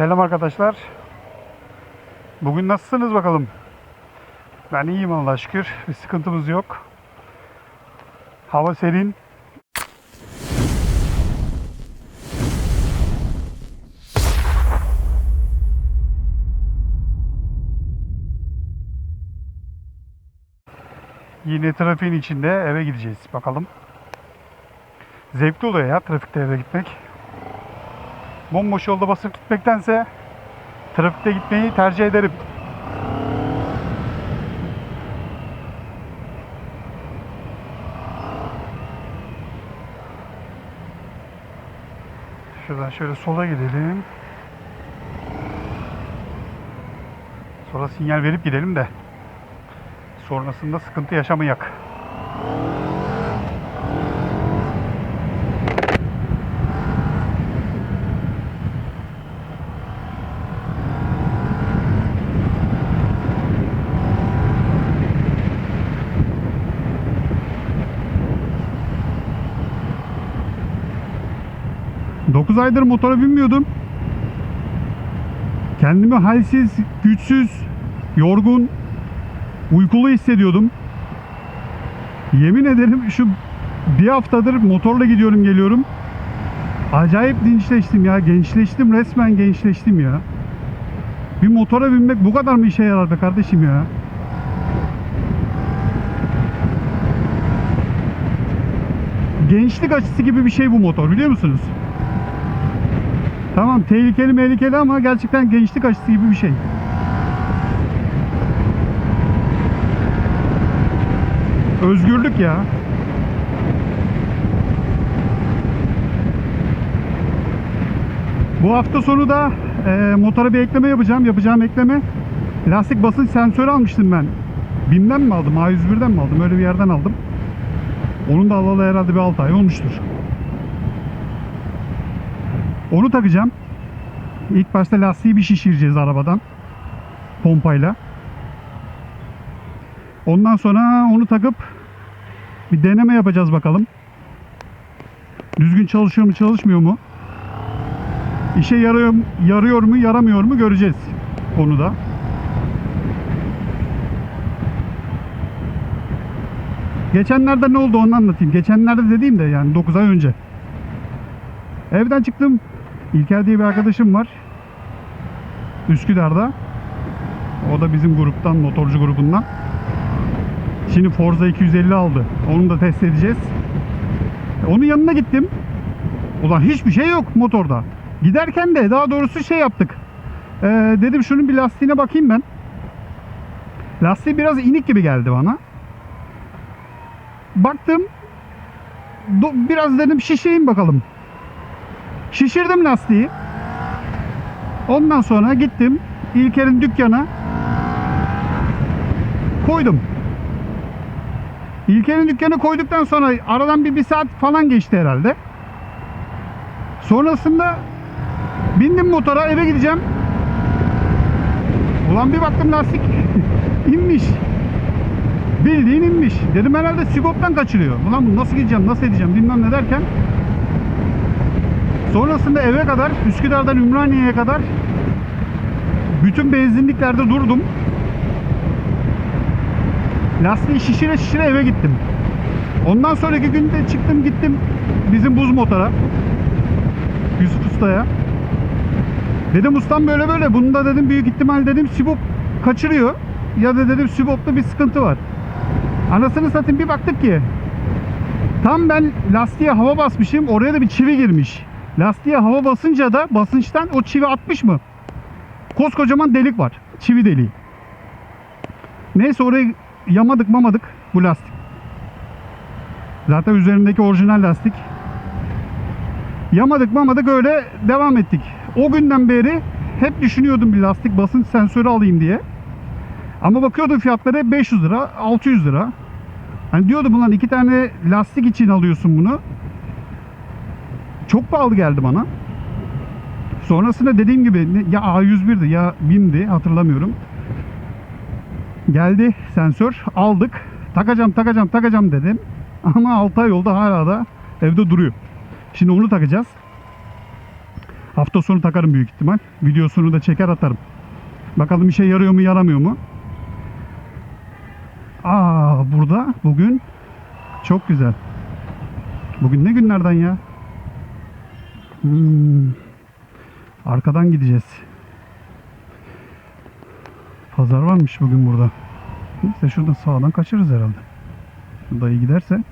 Selam arkadaşlar. Bugün nasılsınız bakalım? Ben iyiyim Allah'a şükür. Bir sıkıntımız yok. Hava serin. Yine trafiğin içinde eve gideceğiz. Bakalım. Zevkli oluyor ya trafikte eve gitmek. Bomboş yolda basıp gitmektense trafikte gitmeyi tercih ederim. Şuradan şöyle sola gidelim. Sonra sinyal verip gidelim de sonrasında sıkıntı yaşamayak. Dokuz aydır motora binmiyordum. Kendimi halsiz, güçsüz, yorgun, uykulu hissediyordum. Yemin ederim şu bir haftadır motorla gidiyorum geliyorum. Acayip dinçleştim ya. Gençleştim resmen gençleştim ya. Bir motora binmek bu kadar mı işe yarar be kardeşim ya? Gençlik açısı gibi bir şey bu motor biliyor musunuz? Tamam tehlikeli tehlikeli ama gerçekten gençlik açısı gibi bir şey. Özgürlük ya. Bu hafta sonu da e, motora bir ekleme yapacağım. Yapacağım ekleme lastik basınç sensörü almıştım ben. BİM'den mi aldım? A101'den mi aldım? Öyle bir yerden aldım. Onun da alalı herhalde bir 6 ay olmuştur. Onu takacağım. İlk başta lastiği bir şişireceğiz arabadan. Pompayla. Ondan sonra onu takıp bir deneme yapacağız bakalım. Düzgün çalışıyor mu çalışmıyor mu? İşe yarıyor, yarıyor mu yaramıyor mu göreceğiz konuda. Geçenlerde ne oldu onu anlatayım. Geçenlerde dediğim de yani 9 ay önce. Evden çıktım. İlker diye bir arkadaşım var. Üsküdar'da. O da bizim gruptan, motorcu grubundan. Şimdi Forza 250 aldı. Onu da test edeceğiz. Onun yanına gittim. Ulan hiçbir şey yok motorda. Giderken de daha doğrusu şey yaptık. Ee, dedim şunun bir lastiğine bakayım ben. Lastiği biraz inik gibi geldi bana. Baktım. biraz dedim şişireyim bakalım. Şişirdim lastiği. Ondan sonra gittim İlker'in dükkana koydum. İlker'in dükkanı koyduktan sonra aradan bir, bir saat falan geçti herhalde. Sonrasında bindim motora eve gideceğim. Ulan bir baktım lastik inmiş. Bildiğin inmiş. Dedim herhalde sigoptan kaçırıyor. Ulan nasıl gideceğim, nasıl edeceğim bilmem ne derken. Sonrasında eve kadar, Üsküdar'dan Ümraniye'ye kadar bütün benzinliklerde durdum. Lastiği şişire şişire eve gittim. Ondan sonraki günde çıktım gittim bizim buz motora. Yusuf Usta'ya. Dedim ustam böyle böyle. Bunda dedim büyük ihtimal dedim Sibop kaçırıyor. Ya da dedim Sibop'ta bir sıkıntı var. Anasını satayım bir baktık ki tam ben lastiğe hava basmışım. Oraya da bir çivi girmiş. Lastiğe hava basınca da basınçtan o çivi atmış mı? Koskocaman delik var. Çivi deliği. Neyse orayı yamadık mamadık bu lastik. Zaten üzerindeki orijinal lastik. Yamadık mamadık öyle devam ettik. O günden beri hep düşünüyordum bir lastik basınç sensörü alayım diye. Ama bakıyordum fiyatları hep 500 lira, 600 lira. Hani diyordum ulan iki tane lastik için alıyorsun bunu. Çok pahalı geldi bana. Sonrasında dediğim gibi ya A101'di ya BİM'di hatırlamıyorum. Geldi sensör aldık. Takacağım takacağım takacağım dedim. Ama 6 ay oldu hala da evde duruyor. Şimdi onu takacağız. Hafta sonu takarım büyük ihtimal. Videosunu da çeker atarım. Bakalım işe yarıyor mu yaramıyor mu? Aa burada bugün çok güzel. Bugün ne günlerden ya? Hmm. Arkadan gideceğiz. Pazar varmış bugün burada. Neyse şuradan sağdan kaçırırız herhalde. Dayı giderse.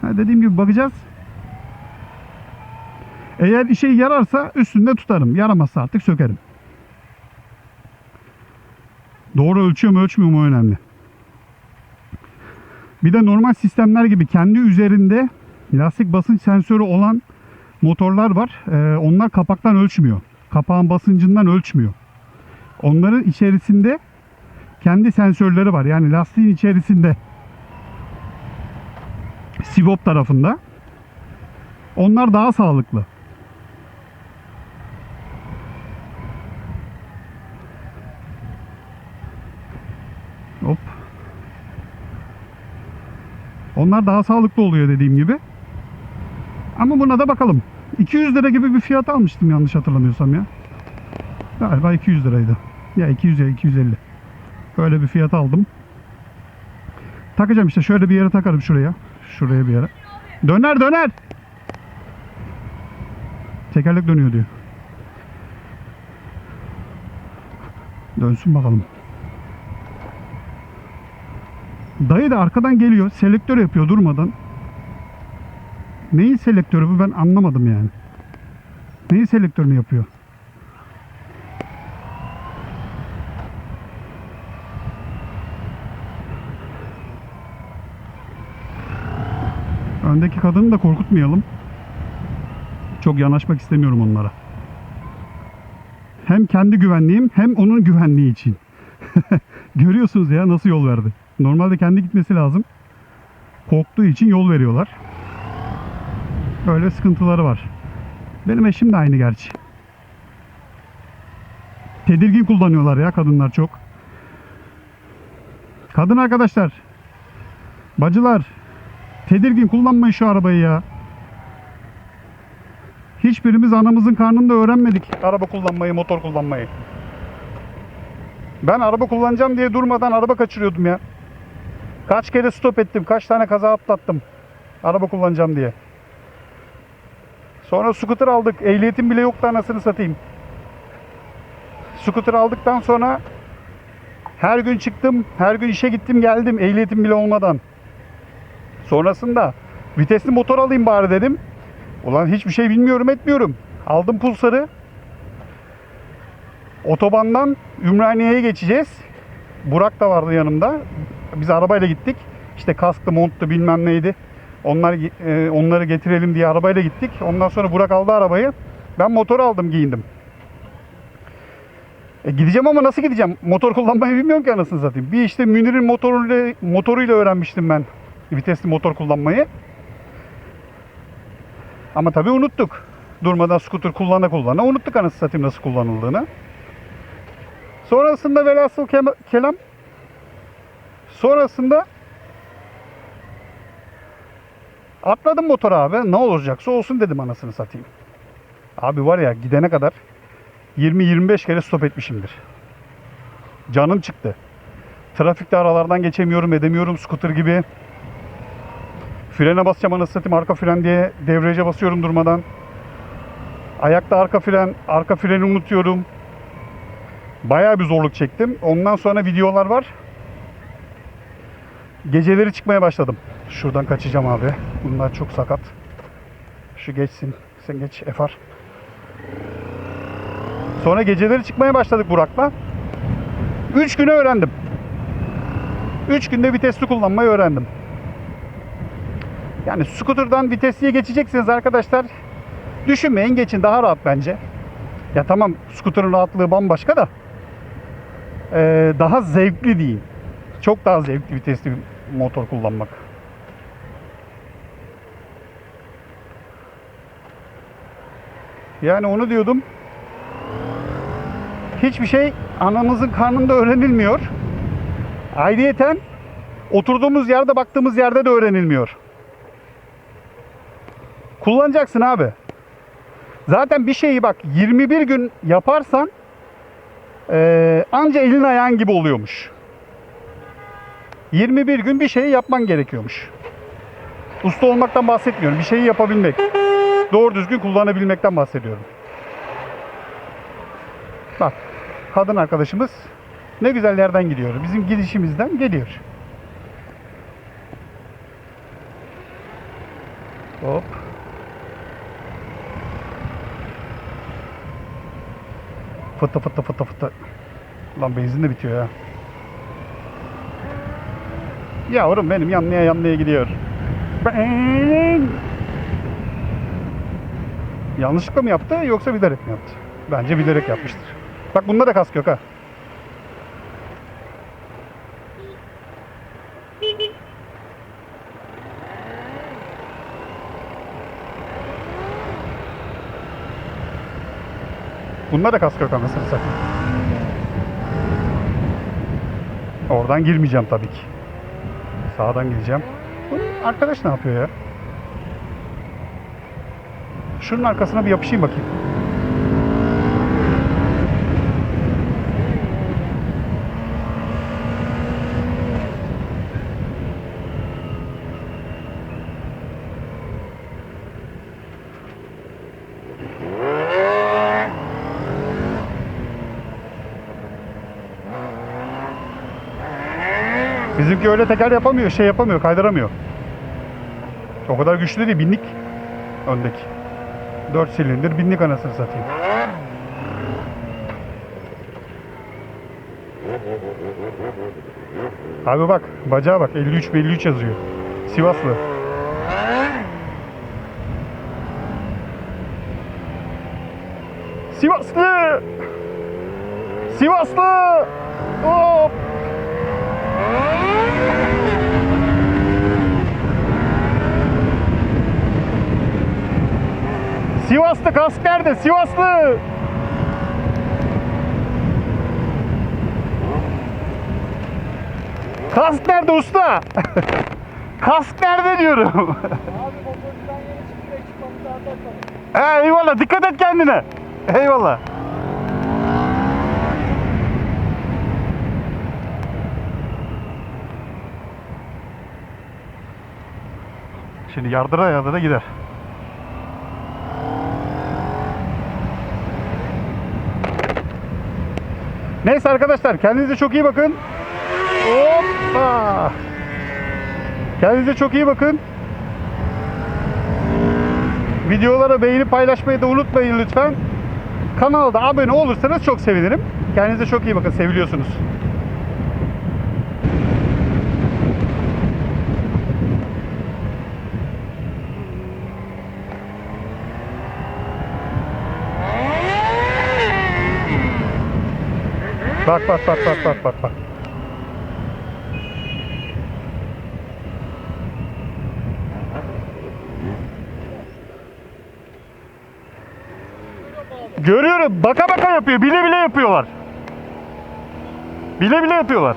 Ha, dediğim gibi bakacağız. Eğer işe yararsa üstünde tutarım. Yaramazsa artık sökerim. Doğru ölçüyor mu ölçmüyor mu önemli. Bir de normal sistemler gibi kendi üzerinde lastik basınç sensörü olan motorlar var. Ee, onlar kapaktan ölçmüyor. Kapağın basıncından ölçmüyor. Onların içerisinde kendi sensörleri var. Yani lastiğin içerisinde Sivop tarafında. Onlar daha sağlıklı. Hop. Onlar daha sağlıklı oluyor dediğim gibi. Ama buna da bakalım. 200 lira gibi bir fiyat almıştım yanlış hatırlamıyorsam ya. Galiba 200 liraydı. Ya 200 ya 250. Öyle bir fiyat aldım. Takacağım işte şöyle bir yere takarım şuraya. Şuraya bir yere. Döner döner. Tekerlek dönüyor diyor. Dönsün bakalım. Dayı da arkadan geliyor. Selektör yapıyor durmadan. Neyin selektörü bu ben anlamadım yani. Neyin selektörünü yapıyor? Öndeki kadını da korkutmayalım. Çok yanaşmak istemiyorum onlara. Hem kendi güvenliğim hem onun güvenliği için. Görüyorsunuz ya nasıl yol verdi. Normalde kendi gitmesi lazım. Korktuğu için yol veriyorlar. Böyle sıkıntıları var. Benim eşim de aynı gerçi. Tedirgin kullanıyorlar ya kadınlar çok. Kadın arkadaşlar. Bacılar. Tedirgin kullanmayın şu arabayı ya. Hiçbirimiz anamızın karnında öğrenmedik araba kullanmayı, motor kullanmayı. Ben araba kullanacağım diye durmadan araba kaçırıyordum ya. Kaç kere stop ettim, kaç tane kaza atlattım. Araba kullanacağım diye. Sonra scooter aldık. Ehliyetim bile yoktu anasını satayım. Scooter aldıktan sonra her gün çıktım, her gün işe gittim geldim ehliyetim bile olmadan. Sonrasında vitesli motor alayım bari dedim. Ulan hiçbir şey bilmiyorum etmiyorum. Aldım pulsarı. Otobandan Ümraniye'ye geçeceğiz. Burak da vardı yanımda. Biz arabayla gittik. İşte kasklı, montlu bilmem neydi. Onlar e, onları getirelim diye arabayla gittik. Ondan sonra Burak aldı arabayı. Ben motor aldım, giyindim. E, gideceğim ama nasıl gideceğim? Motor kullanmayı bilmiyorum ki anasını satayım. Bir işte Münir'in motoruyla, motoruyla öğrenmiştim ben vitesli motor kullanmayı. Ama tabii unuttuk. Durmadan scooter kullana kullana unuttuk anasını satayım nasıl kullanıldığını. Sonrasında velhasıl kelam sonrasında atladım motora abi. Ne olacaksa olsun dedim anasını satayım. Abi var ya gidene kadar 20-25 kere stop etmişimdir. Canım çıktı. Trafikte aralardan geçemiyorum, edemiyorum scooter gibi. Frene basacağım anasını satayım arka fren diye devrece basıyorum durmadan. Ayakta arka fren, arka freni unutuyorum. Bayağı bir zorluk çektim. Ondan sonra videolar var. Geceleri çıkmaya başladım. Şuradan kaçacağım abi. Bunlar çok sakat. Şu geçsin. Sen geç Efar. Sonra geceleri çıkmaya başladık Burak'la. 3 güne öğrendim. 3 günde vitesli kullanmayı öğrendim. Yani scooter'dan vitesliye geçeceksiniz arkadaşlar. Düşünmeyin geçin daha rahat bence. Ya tamam scooter'ın rahatlığı bambaşka da ee, daha zevkli diyeyim. Çok daha zevkli vitesli motor kullanmak. Yani onu diyordum. Hiçbir şey anamızın karnında öğrenilmiyor. Ayrıyeten oturduğumuz yerde baktığımız yerde de öğrenilmiyor. Kullanacaksın abi. Zaten bir şeyi bak 21 gün yaparsan eee, anca elin ayağın gibi oluyormuş. 21 gün bir şeyi yapman gerekiyormuş. Usta olmaktan bahsetmiyorum. Bir şeyi yapabilmek. Doğru düzgün kullanabilmekten bahsediyorum. Bak kadın arkadaşımız ne güzel yerden gidiyor. Bizim gidişimizden geliyor. Hop. Fıtı fıtı fıtı fıtı. Lan benzin de bitiyor ya. Yavrum benim yanlıya yanlıya gidiyor. Ben... Yanlışlıkla mı yaptı yoksa bilerek mi yaptı? Bence bilerek yapmıştır. Bak bunda da kask yok ha. Bunda da kask yok anasını satayım. Oradan girmeyeceğim tabii ki. Sağdan gideceğim. Bu arkadaş ne yapıyor ya? Şunun arkasına bir yapışayım bakayım. Bizimki öyle teker yapamıyor, şey yapamıyor, kaydıramıyor. O kadar güçlü değil, binlik öndeki. 4 silindir, binlik anasını satayım. Abi bak, bacağa bak, 53 53 yazıyor. Sivaslı. Sivaslı! Sivaslı! Hop! Sivaslı kask nerede? Sivaslı! Kask nerede usta? kask nerede diyorum. He, eyvallah dikkat et kendine. Eyvallah. Şimdi yardıra yardıra gider. Neyse arkadaşlar kendinize çok iyi bakın. Hoppa. Kendinize çok iyi bakın. Videolara beğenip paylaşmayı da unutmayın lütfen. Kanala da abone olursanız çok sevinirim. Kendinize çok iyi bakın. Seviliyorsunuz. Bak bak bak bak bak bak bak. Görüyorum. Baka baka yapıyor. Bile bile yapıyorlar. Bile bile yapıyorlar.